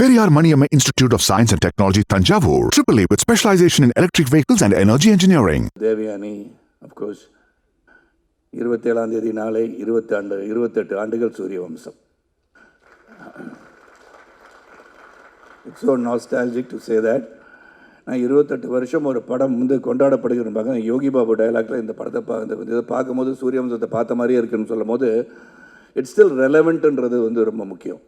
Periyar Maniammai institute of science and technology Thanjavur triple A with specialization in electric vehicles and energy engineering Devayani of course இருபத்தேழாம் தேதி நாளை இருபத்தி ஆண்டு இருபத்தெட்டு ஆண்டுகள் Surya Vamsam it's so nostalgic to say that நான் இருபத்தெட்டு வருஷம் ஒரு படம் வந்து கொண்டாடப்படுகிற பார்க்க யோகி பாபு டைலாக்ல இந்த படத்தை பா இந்த இதை பார்க்கும்போது சூரிய வம்சத்தை பார்த்த மாதிரியே இருக்குன்னு சொல்லும் போது இட்ஸ் ஸ்டில் ரெலவெண்ட்டுன்றது வந்து ரொம்ப முக்கியம்.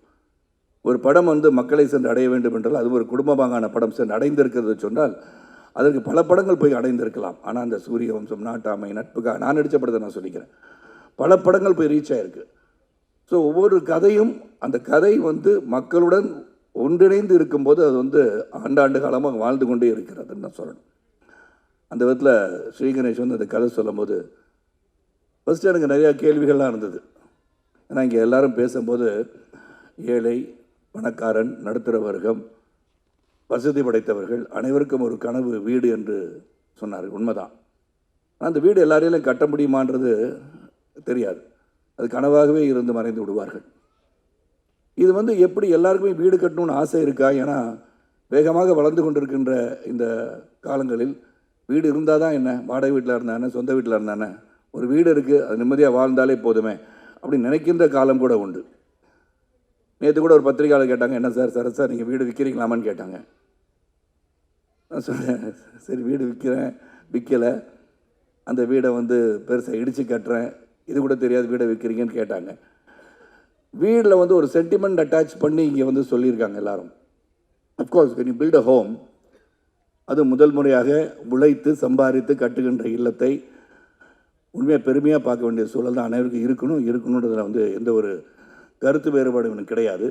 ஒரு படம் வந்து மக்களை சென்று அடைய வேண்டும் என்றால் அது ஒரு குடும்பமாகான படம் சென்று அடைந்திருக்கிறது சொன்னால் அதற்கு பல படங்கள் போய் அடைந்திருக்கலாம். ஆனால் அந்த சூரிய வம்சம் நாட்டாமை நட்புக்காக நான் நடித்த படத்தை நான் சொல்லிக்கிறேன். பல படங்கள் போய் ரீச் ஆகிருக்கு ஸோ ஒவ்வொரு கதையும் அந்த கதை வந்து மக்களுடன் ஒன்றிணைந்து இருக்கும்போது அது வந்து ஆண்டாண்டு காலமாக வாழ்ந்து கொண்டே இருக்கிறதுன்னு நான் சொல்லணும். அந்த விதத்தில் ஸ்ரீ கணேஷ் வந்து அந்த கதை சொல்லும்போது ஃபஸ்ட்டு எனக்கு நிறையா கேள்விகள்லாம் இருந்தது. ஏன்னா இங்கே எல்லோரும் பேசும்போது ஏழை பணக்காரன் நடுத்தர வர்க்கம் வசதி படைத்தவர்கள் அனைவருக்கும் ஒரு கனவு வீடு என்று சொன்னார்கள். உண்மைதான். ஆனால் அந்த வீடு எல்லாரையிலும் கட்ட முடியுமான்றது தெரியாது. அது கனவாகவே இருந்து மறைந்து விடுவார்கள். இது வந்து எப்படி எல்லாருக்குமே வீடு கட்டணும்னு ஆசை இருக்கா? ஏன்னா வேகமாக வளர்ந்து கொண்டிருக்கின்ற இந்த காலங்களில் வீடு இருந்தால் தான் என்ன? வாடகை வீட்டில் இருந்தானே சொந்த வீட்டில் இருந்தானே ஒரு வீடு இருக்குது அது நிம்மதியாக வாழ்ந்தாலே போதுமே அப்படி நினைக்கின்ற காலம் கூட உண்டு. நேற்று கூட ஒரு பத்திரிகையாளர் கேட்டாங்க என்ன சார் சார் சார் நீங்கள் வீடு விற்கிறீங்களாமான்னு கேட்டாங்க. நான் சொன்னேன் சரி வீடு விற்கிறேன் விற்கலை அந்த வீடை வந்து பெருசாக இடித்து கட்டுறேன். இது கூட தெரியாது வீடை விற்கிறீங்கன்னு கேட்டாங்க. வீடில் வந்து ஒரு சென்டிமெண்ட் அட்டாச் பண்ணி இங்கே வந்து சொல்லியிருக்காங்க எல்லாரும். Of course when you build a home அது முதல் முறையாக உழைத்து சம்பாதித்து கட்டுகின்ற இல்லத்தை உண்மையாக பெருமையாக பார்க்க வேண்டிய சூழல் தான் அனைவருக்கும் இருக்கணும். இருக்கணுன்றதில் வந்து எந்த ஒரு கருத்து வேறுபாடு எனக்கு கிடையாது.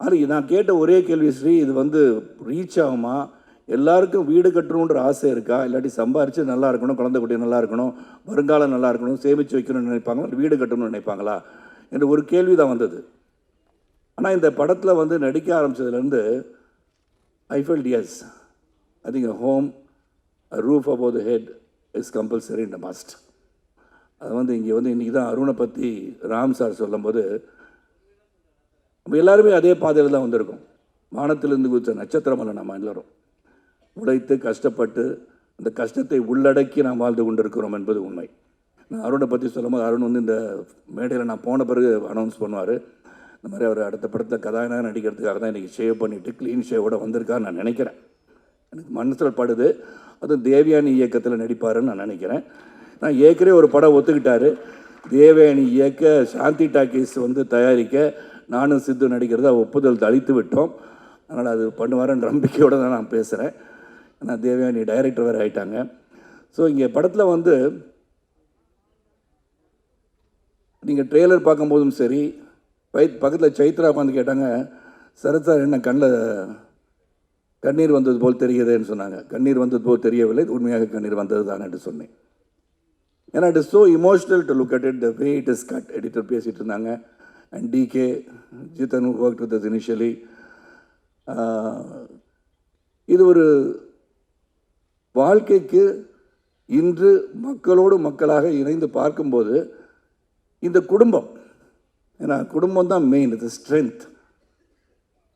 ஆனால் நான் கேட்ட ஒரே கேள்வி ஸ்ரீ இது வந்து ரீச் ஆகுமா? எல்லாருக்கும் வீடு கட்டணுன்ற ஆசை இருக்கா? இல்லாட்டி சம்பாரித்து நல்லா இருக்கணும் குழந்தை குட்டி நல்லா இருக்கணும் வருங்காலம் நல்லா இருக்கணும் சேமித்து வைக்கணும்னு நினைப்பாங்களா? வீடு கட்டணும்னு நினைப்பாங்களா? என்ற ஒரு கேள்வி தான் வந்தது. ஆனால் இந்த படத்தில் வந்து நடிக்க ஆரம்பித்ததுலேருந்து I felt as I think home roof above the head is compulsory இந்த மஸ்ட் அது வந்து இங்கே வந்து இன்றைக்கி தான் அருணை பற்றி ராம் சார் சொல்லும்போது நம்ம எல்லாருமே அதே பாதையில் தான் வந்திருக்கோம். வானத்திலிருந்து குதித்த நட்சத்திரம் அல்ல நம்ம எல்லோரும். உழைத்து கஷ்டப்பட்டு அந்த கஷ்டத்தை உள்ளடக்கி நாம் வாழ்ந்து கொண்டிருக்கிறோம் என்பது உண்மை. நான் அருணை பற்றி சொல்லும்போது அருண் வந்து இந்த மேடையில் நான் போன பிறகு அனௌன்ஸ் பண்ணுவார். இந்த மாதிரி அவர் அடுத்த படத்தில் கதாநாயகன் நடிக்கிறதுக்காக தான் இன்றைக்கி ஷேவ் பண்ணிவிட்டு க்ளீன் ஷேவோட வந்திருக்கான்னு நான் நினைக்கிறேன். எனக்கு மனசில் படுது. அதுவும் தேவயானி இயக்கத்தில் நடிப்பாருன்னு நான் நினைக்கிறேன். நான் ஏற்கனவே ஒரு படம் ஒத்துக்கிட்டார். தேவயானி இயக்க சாந்தி டாக்கீஸ் வந்து தயாரிக்க நானும் சித்து நடிக்கிறத ஒப்புதல் அளித்து விட்டோம். அதனால் அது பண்ணுவாருன்ற நம்பிக்கையோடு தான் நான் பேசுகிறேன் ஆனால் தேவயானி டைரக்டர் வேறு ஆயிட்டாங்க. ஸோ இங்கே படத்தில் வந்து நீங்கள் ட்ரெய்லர் பார்க்கும்போதும் சரி பை பக்கத்தில் சைத்ரா உட்காந்து கேட்டாங்க சரத் சார் என்ன கண்ணில் கண்ணீர் வந்தது போல் தெரிகிறதுன்னு சொன்னாங்க. கண்ணீர் வந்தது போல் தெரியவில்லை உண்மையாக கண்ணீர் வந்தது தான் என்று சொன்னேன். ஏன்னா it is so emotional to look at it the way it is cut editor பேசிகிட்டு இருந்தாங்க. And DK Jithan with us initially. Uh, இது ஒரு வாழ்க்கைக்கு இன்று மக்களோடு மக்களாக இணைந்து பார்க்கும்போது இந்த குடும்பம் ஏன்னா குடும்பம் தான் மெயின் இது ஸ்ட்ரென்த்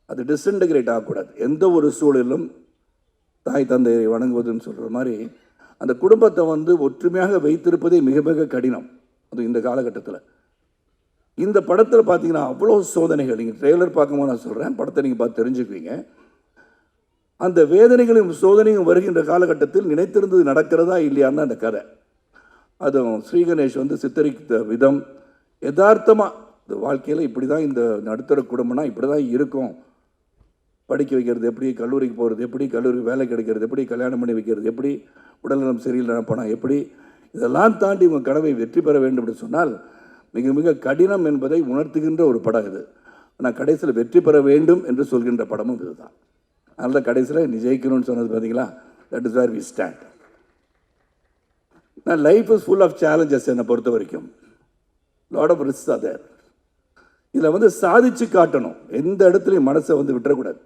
அது டிஸ்இன்டகிரேட் ஆகக்கூடாது. எந்த ஒரு சூழலிலும் தாய் தந்தையை வணங்குவதுன்னு சொல்கிற மாதிரி அந்த குடும்பத்தை வந்து ஒற்றுமையாக வைத்திருப்பதே மிக மிக கடினம். அது இந்த காலகட்டத்தில். இந்த படத்தில் பார்த்தீங்கன்னா அவ்வளோ சோதனைகள். நீங்கள் ட்ரெய்லர் பார்க்கும்போது நான் சொல்கிறேன் படத்தை நீங்கள் பார்த்து தெரிஞ்சுக்குவீங்க. அந்த வேதனைகளும் சோதனையும் வருகின்ற காலகட்டத்தில் நினைத்திருந்தது நடக்கிறதா இல்லையான்னு அந்த கதை. அதுவும் ஸ்ரீகணேஷ் வந்து சித்தரித்த விதம் யதார்த்தமாக இந்த வாழ்க்கையில் இப்படி தான் இந்த நடுத்தர குடும்பம்னா இப்படி தான் இருக்கும். படிக்க வைக்கிறது எப்படி கல்லூரிக்கு போகிறது எப்படி கல்லூரிக்கு வேலை கிடைக்கிறது எப்படி கல்யாணம் பண்ணி வைக்கிறது எப்படி உடல்நலம் சரியில்லை பணம் எப்படி இதெல்லாம் தாண்டி உங்கள் கனவை வெற்றி பெற வேண்டும் என்று சொன்னால் மிக மிக கடினம் என்பதை உணர்த்துகின்ற ஒரு படம் இது. ஆனால் கடைசியில் வெற்றி பெற வேண்டும் என்று சொல்கின்ற படமும் இதுதான். அதனால் கடைசியில் நீ ஜெயிக்கணும்னு சொன்னது பார்த்தீங்களா that is where we stand நான் life is full of challenges என்னை பொறுத்த வரைக்கும். லாட் ஆஃப் ரிஸ்க் அதே இதில் வந்து சாதிச்சு காட்டணும். எந்த இடத்துலையும் மனசை வந்து விட்டுறக்கூடாது.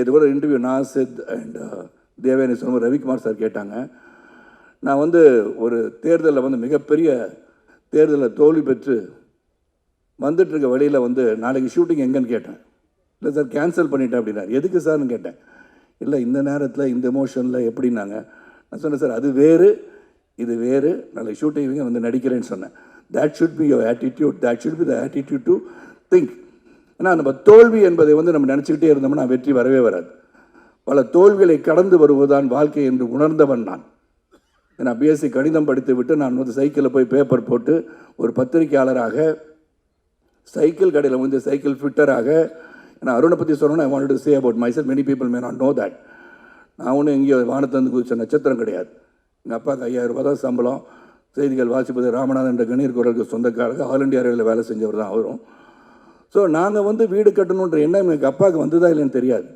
இது கூட இன்டர்வியூ நாசித் அண்ட் uh, தேவேனி சொன்ன ரவிக்குமார் சார் கேட்டாங்க. நான் வந்து ஒரு தேர்தலில் வந்து மிகப்பெரிய தேர்தலில் தோல்வி பெற்று வந்துட்டுருக்க வழியில் வந்து நாளைக்கு ஷூட்டிங் எங்கேன்னு கேட்டேன். இல்லை சார் கேன்சல் பண்ணிட்டேன் அப்படின்னாரு. எதுக்கு சார்னு கேட்டேன். இல்லை இந்த நேரத்தில் இந்த எமோஷனில் எப்படின்னாங்க. நான் சொன்னேன் சார் அது வேறு இது வேறு. நாளைக்கு ஷூட்டிங் வந்து நடிக்கிறேன்னு சொன்னேன். That should be your attitude that should be the attitude to think ஏன்னா நம்ம தோல்வி என்பதை வந்து நம்ம நினச்சிக்கிட்டே இருந்தோம்னா வெற்றி வரவே வராது. பல தோல்விகளை கடந்து வருவதுதான் வாழ்க்கை என்று உணர்ந்தவன் நான். நான் பிஎஸ்சி கணிதம் படித்து விட்டு நான் வந்து சைக்கிளில் போய் பேப்பர் போட்டு ஒரு பத்திரிகையாளராக சைக்கிள் கடையில் வந்து சைக்கிள் ஃபிட்டராக நான் அருணை பற்றி சொல்லணும் I want to say about myself many people may not know that நான் ஒன்றும் எங்கேயோ வானத்தந்து குதிச்ச நட்சத்திரம் கிடையாது. எங்கள் அப்பாவுக்கு ஐயாயிரம் ரூபாய் தான் சம்பளம். செய்திகள் வாசிப்பது ராமநாதன் என்ற கணீர் குரலுக்கு சொந்தக்காரங்க ஆல் இண்டியா ரேடியோவில் வேலை செஞ்சவர் தான் அவரும். ஸோ நாங்கள் வந்து வீடு கட்டணுன்ற எண்ணம் எங்கள் அப்பாவுக்கு வந்ததா இல்லைன்னு தெரியாது.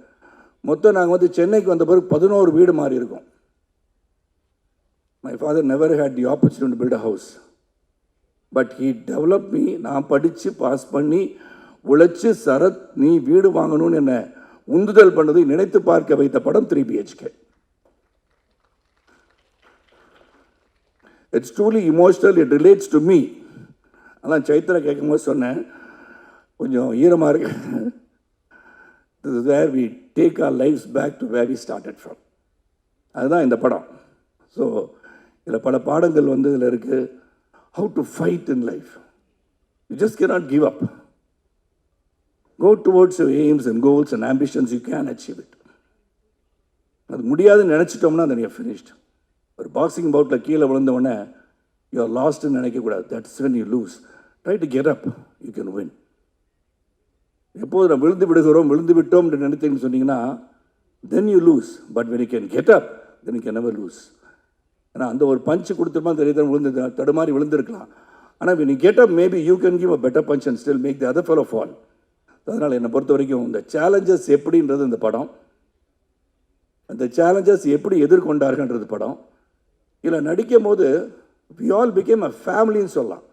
மொத்தம் நாங்கள் வந்து சென்னைக்கு வந்த பிறகு பதினோரு வீடு மாறி இருக்கோம் my father never had the opportunity build a house but he develop me நான் படித்து பாஸ் பண்ணி உழைச்சி சரத் நீ வீடு வாங்கணும்னு என்ன உந்துதல் பண்ணதை நினைத்து பார்க்க வைத்த படம் three BHK it's truly emotional it relates to me அதான் சைத்ரா கேட்கும்போது சொன்னேன். கொஞ்சம் ஈரமாக இருக்கு. This is where we take our lives back to where we started from அதுதான் இந்த படம். ஸோ இதில் பல பாடங்கள் வந்து இதில் இருக்குது how to fight in life you just cannot give up go towards your aims and goals and ambitions you can achieve it அது முடியாதுன்னு நினச்சிட்டோம்னா அதை நீங்கள் ஃபினிஷ்ட் ஒரு பாக்ஸிங் பவுட்டில் கீழே விழுந்தவொடனே யூ ஆர் லாஸ்ட்னு நினைக்கக்கூடாது that's when you lose try to get up you can win எப்போது நம்ம விழுந்து விடுகிறோம் விழுந்து விட்டோம் என்று நினைத்தீங்கன்னு சொன்னீங்கன்னா then you lose but when you can get up then you can never lose ஏன்னா அந்த ஒரு பஞ்சு கொடுத்துருமா தெரியுது? விழுந்து தடுமாறி விழுந்திருக்கலாம். ஆனால் நீ கேட்டால் maybe you can give a better punch and still make the other fellow fall அதனால் என்னை பொறுத்த வரைக்கும் இந்த சேலஞ்சஸ் எப்படின்றது இந்த படம். அந்த சேலஞ்சஸ் எப்படி எதிர்கொண்டார்கள்ன்றது படம். இதில் நடிக்கும் போது வி ஆல் பிகேம் அ ஃபேமிலின்னு சொல்லலாம்.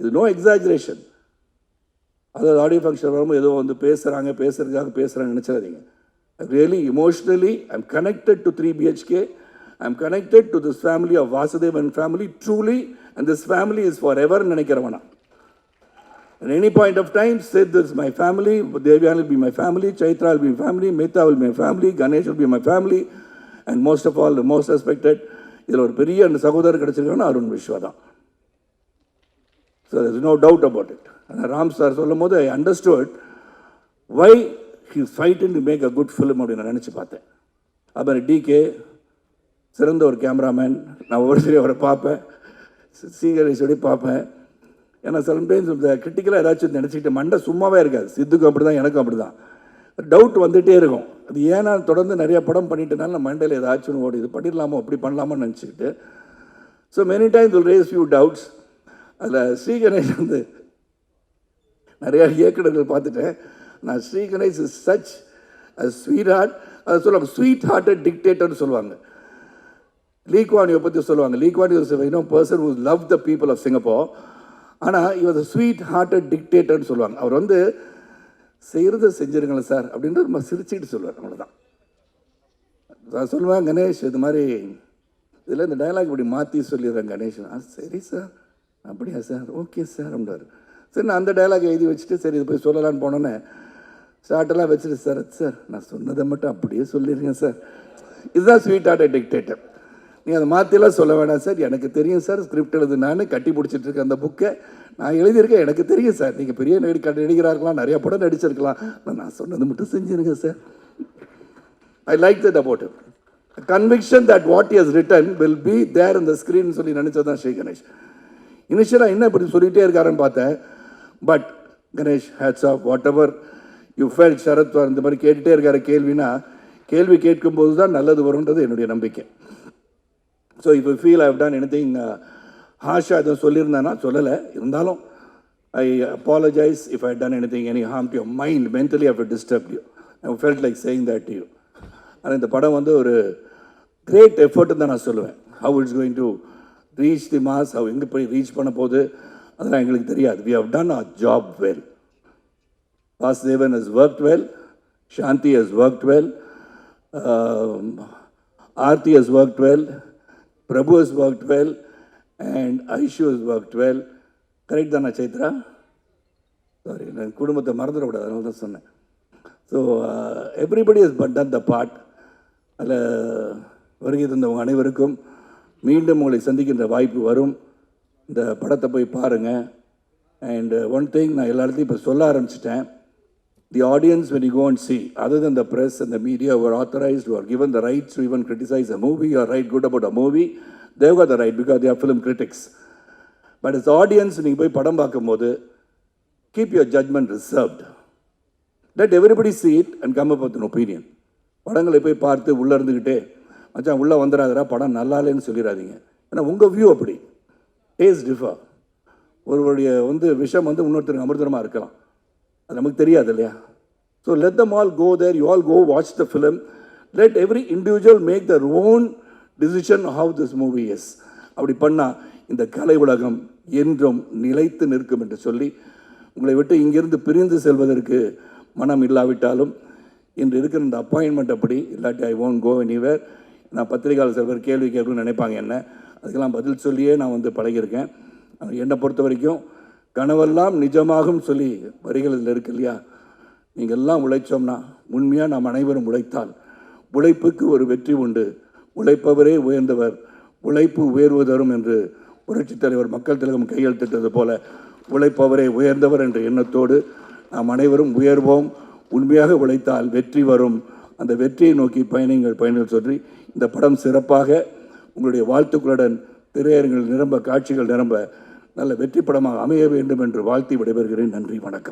இது நோ எக்ஸாஜரேஷன் அதாவது ஆடியோ ஃபங்க்ஷன் வரும்போது ஏதோ வந்து பேசுகிறாங்க பேசுகிறதுக்காக பேசுகிறாங்க நினச்சிடாதீங்க. Really emotionally I'm connected to three BHK I'm connected to this family of Vasudev and family truly and this family is forever நினைக்கிறவனா. At any point of time, say this is my family, Devyan will be my family, Chaitra will be my family, Mehta will be my family, Ganesh will be my family, and most of all, the most respected, இதில் ஒரு பெரிய அந்த சகோதரர் கிடைச்சிருக்காங்கன்னா அருண் விஸ்வா தான். So there's no doubt about it ஆனால் Ram sir சொல்லும் போது I understood why he fighting to make a good film அப்படின்னு நான் நினச்சி பார்த்தேன். அப்புறம் டிகே சிறந்த ஒரு கேமராமேன். நான் ஒவ்வொரு சரி அவரை பார்ப்பேன். சீகரேஷோடய பார்ப்பேன். ஏன்னா சில டைம்ஸ் இந்த கிரிட்டிக்கலாக ஏதாச்சும் நினச்சிக்கிட்டு மண்டை சும்மாவே இருக்காது. சித்துக்கும் அப்படி தான் எனக்கும் அப்படி தான் டவுட் வந்துகிட்டே இருக்கும். அது ஏன்னா தொடர்ந்து நிறைய படம் பண்ணிட்டனால நான் மண்டையில் ஏதாச்சும் ஓடி இது பண்ணிடலாமோ அப்படி பண்ணலாமோன்னு நினச்சிக்கிட்டு. So many times will raise few doubts அதில் ஸ்ரீகணேஷ் வந்து நிறையா இயக்குநர்கள் பார்த்துட்டேன். நான் Sriganesh is such sweetheart அதை சொல்லுவாங்க ஸ்வீட் ஹார்ட்டட் டிக்டேட்டர்னு சொல்லுவாங்க. லீக்வானியை பற்றி சொல்லுவாங்க. Lee Kuan Yew you know person who love the people of Singapore ஆனால் இவர் ஸ்வீட் ஹார்ட்டட் டிக்டேட்டர்னு சொல்லுவாங்க. அவர் வந்து செய்கிறத செஞ்சுருங்களேன் சார் அப்படின்ட்டு ரொம்ப சிரிச்சுக்கிட்டு சொல்லுவார். அவ்வளோதான் நான் சொல்லுவேன் கணேஷ் இது மாதிரி இதில் இந்த டயலாக் இப்படி மாற்றி சொல்லிடுறேன் கணேஷ். ஆ சரி சார். அப்படியா சார்? ஓகே சார் அப்படின்றார் சரி நான் அந்த டயலாக் எழுதி வச்சுட்டு சரி இது போய் சொல்லலான்னு போனோன்னே ஸ்டார்ட்டெல்லாம் வச்சுட்டு சார் சார். நான் சொன்னதை மட்டும் அப்படியே சொல்லிடுங்க சார். இதுதான் ஸ்வீட் ஹார்ட் டிக்டேட்டர் நீங்கள் அதை மாற்றிலாம் சொல்ல வேணாம் சார். எனக்கு தெரியும் சார் ஸ்கிரிப்ட் எழுது நான் கட்டி பிடிச்சிட்டு இருக்கேன் அந்த புக்கை நான் எழுதியிருக்கேன். எனக்கு தெரியும் சார். நீங்கள் பெரிய நடி நடிகராக இருக்கலாம் நிறையா படம் நடிச்சிருக்கலாம். ஆனால் நான் சொன்னது மட்டும் செஞ்சிருங்க sir. I like that about conviction that what is written will be there இந்த ஸ்க்ரீன் சொல்லி நினச்சது தான் ஸ்ரீ கணேஷ். இனிஷியலாக என்ன இப்படி சொல்லிகிட்டே இருக்காருன்னு பார்த்தேன். But Ganesh hats off whatever you feel சரத்வார் இந்த மாதிரி கேட்டுகிட்டே இருக்கார் கேள்வினா கேள்வி கேட்கும்போது தான் நல்லது வரும்ன்றது என்னுடைய நம்பிக்கை. ஸோ இப்போ feel I've done anything ஹாஷா எதுவும் சொல்லியிருந்தானா? சொல்லலை. இருந்தாலும் I apologise if I done anything any harm to your mind mentally I disturb you I felt like saying that you ஆனால் இந்த படம் வந்து ஒரு கிரேட் எஃபர்ட்னு தான் நான் சொல்லுவேன். How it's going to reach the mass how எங்கே போய் ரீச் பண்ண போகுது அதெல்லாம் எங்களுக்கு தெரியாது. We have done our job well Vasudevan has work well Shanthi has work well Aarthi has work well Prabhu has worked well, and Aishu has worked well. Correct தானே Chaitra? Sorry நான் குடும்பத்தை மறந்துடக்கூடாது அதனால தான் சொன்னேன். So everybody is but done the part அதில் வருகை தந்தவங்க அனைவருக்கும் மீண்டும் உங்களை சந்திக்கின்ற வாய்ப்பு வரும். இந்த படத்தை போய் பாருங்கள் அண்ட் ஒன் திங் நான் எல்லா இடத்தையும் இப்போ சொல்ல ஆரம்பிச்சிட்டேன். The audience, when you go and see other than the press and the media who are authorized who are given the rights to even criticize a movie or write good about a movie they've got the right because they are film critics but as audience நீங்கள் போய் படம் பார்க்கும்போது keep your judgment reserved let everybody see it and come up with an opinion படங்களை போய் பார்த்து உள்ளே இருந்துக்கிட்டே மச்சான் உள்ளே வந்துடாதரா படம் நல்லா இல்லைன்னு சொல்லிடாதீங்க ஏன்னா உங்கள் வியூ அப்படி டேஸ்ட் டிஃபர் ஒருவருடைய வந்து விஷம் வந்து இன்னொருத்தருக்கு அமிர்தமாக இருக்கலாம் அது நமக்கு தெரியாது இல்லையா? So let them all go there you all go watch the film let every individual make their own decision how this movie is அப்படி பண்ணால் இந்த கலை உலகம் என்றும் நிலைத்து நிற்கும் என்று சொல்லி உங்களை விட்டு இங்கிருந்து பிரிந்து செல்வதற்கு மனம் இல்லாவிட்டாலும் இன்று இருக்கிற இந்த அப்பாயின்மெண்ட் அப்படி இல்லாட்டி ஐ ஓன்ட் கோ எனிவேர் நான் பத்திரிகையாளர் சில பேர் கேள்வி கேட்கணும்னு நினைப்பாங்க என்ன? அதுக்கெல்லாம் பதில் சொல்லியே நான் வந்து பழகியிருக்கேன். என்னை பொறுத்த வரைக்கும் கனவெல்லாம் நிஜமாகும் சொல்லி வரிகள் இதில் இருக்கு இல்லையா? நீங்கள் எல்லாம் உழைச்சோம்னா உண்மையாக நாம் அனைவரும் உழைத்தால் உழைப்புக்கு ஒரு வெற்றி உண்டு. உழைப்பவரே உயர்ந்தவர். உழைப்பு உயர்வு தரும் என்று புரட்சித் தலைவர் மக்கள் திலகம் கையெழுத்திட்டது போல உழைப்பவரே உயர்ந்தவர் என்ற எண்ணத்தோடு நாம் அனைவரும் உயர்வோம். உண்மையாக உழைத்தால் வெற்றி வரும். அந்த வெற்றியை நோக்கி பயணிங்கள் பயணிகள் சொல்லி இந்த படம் சிறப்பாக உங்களுடைய வாழ்த்துக்களுடன் திரையரங்கில் நிரம்ப காட்சிகள் நிரம்ப நல்ல வெற்றி படமாக அமைய வேண்டும் என்று வாழ்த்தி விடைபெறுகிறேன். நன்றி வணக்கம்.